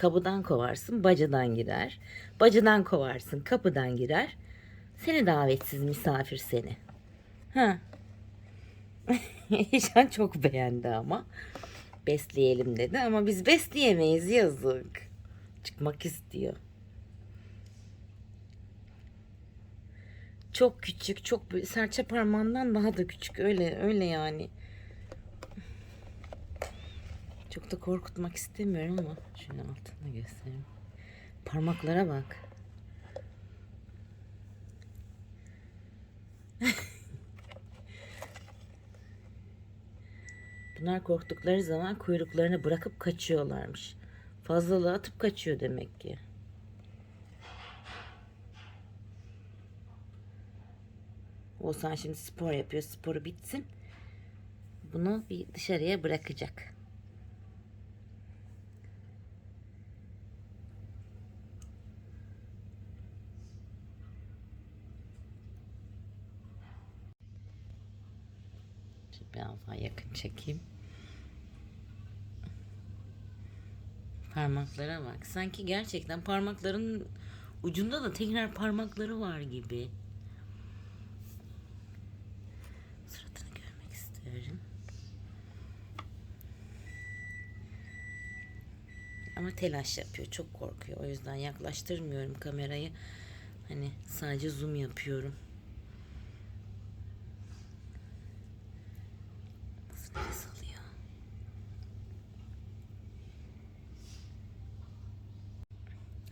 Kapıdan kovarsın, bacadan girer. Bacadan kovarsın, kapıdan girer. Seni davetsiz misafir seni. Ha. Eşan çok beğendi ama. Besleyelim dedi ama biz besleyemeyiz yazık. Çıkmak istiyor. Çok küçük, çok serçe parmağından daha da küçük. Öyle öyle yani. Çok da korkutmak istemiyorum ama şöyle altını göstereyim. Parmaklara bak. Bunlar korktukları zaman kuyruklarını bırakıp kaçıyorlarmış. Fazlalığı atıp kaçıyor demek ki. Oğuzhan şimdi spor yapıyor. Sporu bitsin. Bunu bir dışarıya bırakacak. Biraz daha yakın çekeyim. Parmaklara bak. Sanki gerçekten parmakların ucunda da tekrar parmakları var gibi. Suratını görmek istiyorum. Ama telaş yapıyor. Çok korkuyor. O yüzden yaklaştırmıyorum kamerayı. Hani sadece zoom yapıyorum.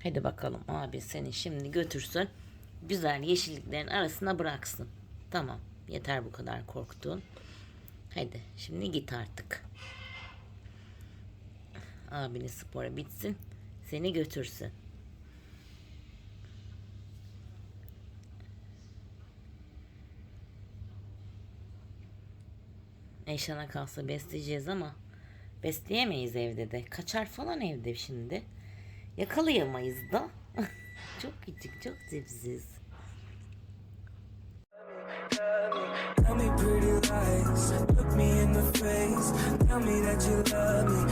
Hadi bakalım abi seni şimdi götürsün. Güzel yeşilliklerin arasına bıraksın. Tamam. Yeter bu kadar korktun. Hadi şimdi git artık. Abinin sporu bitsin. Seni götürsün. Eşana kalsa besleyeceğiz ama besleyemeyiz evde de. Kaçar falan evde şimdi. Yakalayamayız da. çok küçük, çok zipsiz. Tell me pretty lies, look me in the face. Tell me that you love me,